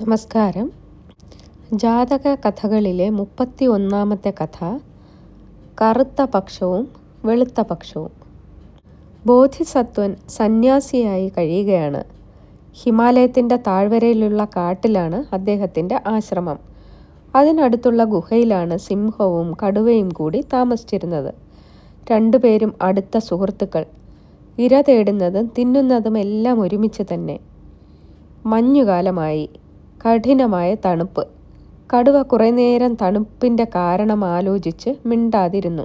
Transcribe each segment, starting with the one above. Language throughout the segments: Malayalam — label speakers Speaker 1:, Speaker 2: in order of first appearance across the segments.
Speaker 1: നമസ്കാരം. ജാതക കഥകളിലെ മുപ്പത്തി ഒന്നാമത്തെ കഥ കറുത്ത പക്ഷവും വെളുത്ത പക്ഷവും ബോധിസത്വൻ സന്യാസിയായി കഴിയുകയാണ്. ഹിമാലയത്തിന്റെ താഴ്വരയിലുള്ള കാട്ടിലാണ് അദ്ദേഹത്തിന്റെ ആശ്രമം. അതിനടുത്തുള്ള ഗുഹയിലാണ് സിംഹവും കടുവയും കൂടി താമസിച്ചിരുന്നത്. രണ്ടുപേരും അടുത്ത സുഹൃത്തുക്കൾ. ഇര തേടുന്നതും തിന്നുന്നതും എല്ലാം ഒരുമിച്ച് തന്നെ. മഞ്ഞുകാലമായി. കഠിനമായ തണുപ്പ്. കടുവ കുറേ നേരം തണുപ്പിന്റെ കാരണം ആലോചിച്ച് മിണ്ടാതിരുന്നു.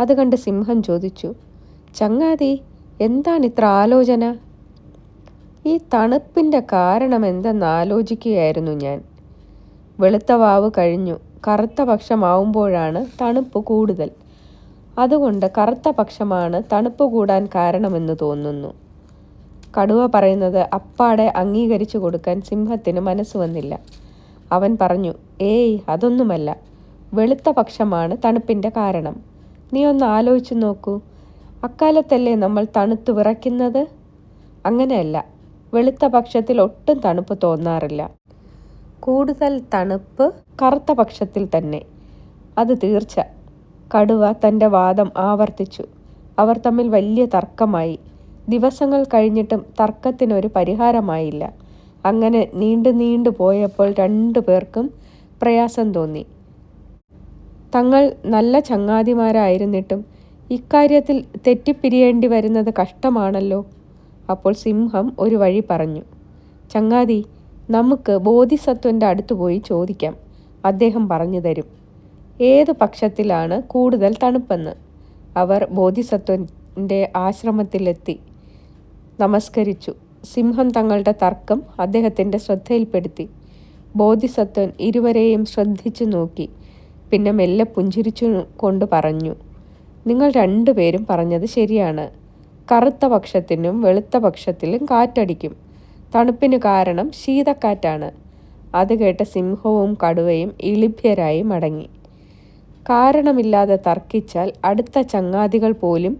Speaker 1: അത് കണ്ട് സിംഹം ചോദിച്ചു ചങ്ങാതി എന്താണ് ഇത്ര ആലോചന? ഈ തണുപ്പിന്റെ കാരണം എന്തെന്ന് ആലോചിക്കുകയായിരുന്നു ഞാൻ. വെളുത്ത വാവ് കഴിഞ്ഞു. കറുത്ത പക്ഷമാവുമ്പോഴാണ് തണുപ്പ് കൂടുതൽ. അതുകൊണ്ട് കറുത്ത പക്ഷമാണ് തണുപ്പ് കൂടാൻ കാരണമെന്ന് തോന്നുന്നു. കടുവ പറയുന്നത് അപ്പാടെ അംഗീകരിച്ചു കൊടുക്കാൻ സിംഹത്തിന് മനസ്സ് വന്നില്ല. അവൻ പറഞ്ഞു ഏയ് അതൊന്നുമല്ല. വെളുത്ത പക്ഷമാണ് തണുപ്പിന്റെ കാരണം. നീ ഒന്ന് ആലോചിച്ചു നോക്കൂ. അക്കാലത്തല്ലേ നമ്മൾ തണുത്ത് വിറയ്ക്കുന്നത്? അങ്ങനെയല്ല. വെളുത്ത പക്ഷത്തിൽ ഒട്ടും തണുപ്പ് തോന്നാറില്ല. കൂടുതൽ തണുപ്പ് കറുത്ത പക്ഷത്തിൽ തന്നെ. അത് തീർച്ച. കടുവ തന്റെ വാദം ആവർത്തിച്ചു. അവർ തമ്മിൽ വലിയ തർക്കമായി. ദിവസങ്ങൾ കഴിഞ്ഞിട്ടും തർക്കത്തിനൊരു പരിഹാരമായില്ല. അങ്ങനെ നീണ്ടു നീണ്ടു പോയപ്പോൾ രണ്ടു പേർക്കും പ്രയാസം തോന്നി. തങ്ങൾ നല്ല ചങ്ങാതിമാരായിരുന്നിട്ടും ഇക്കാര്യത്തിൽ തെറ്റിപ്പിരിയേണ്ടി വരുന്നത് കഷ്ടമാണല്ലോ. അപ്പോൾ സിംഹം ഒരു വഴി പറഞ്ഞു. ചങ്ങാതി നമുക്ക് ബോധിസത്വന്റെ അടുത്ത് പോയി ചോദിക്കാം. അദ്ദേഹം പറഞ്ഞു തരും. ഏത് പക്ഷത്തിലാണ് കൂടുതൽ തണുപ്പെന്ന്. അവർ ബോധിസത്വന്റെ ആശ്രമത്തിലെത്തി. നമസ്കരിച്ചു. സിംഹം തങ്ങളുടെ തർക്കം അദ്ദേഹത്തിന്റെ ശ്രദ്ധയിൽപ്പെടുത്തി. ബോധിസത്വൻ ഇരുവരെയും ശ്രദ്ധിച്ചു നോക്കി. പിന്നെ മെല്ലെ പുഞ്ചിരിച്ചു കൊണ്ട് പറഞ്ഞു നിങ്ങൾ രണ്ടുപേരും പറഞ്ഞത് ശരിയാണ്. കറുത്ത പക്ഷത്തിനും വെളുത്ത പക്ഷത്തിലും കാറ്റടിക്കും. തണുപ്പിന് കാരണം ശീതക്കാറ്റാണ്. അത് കേട്ട സിംഹവും കടുവയും ഇളിഭ്യരായി മടങ്ങി. കാരണമില്ലാതെ തർക്കിച്ചാൽ അടുത്ത ചങ്ങാതികൾ പോലും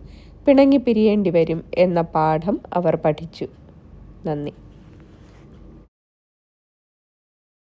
Speaker 1: പിണങ്ങി പിരിയേണ്ടി വരും എന്ന പാഠം അവർ പഠിച്ചു. നന്ദി.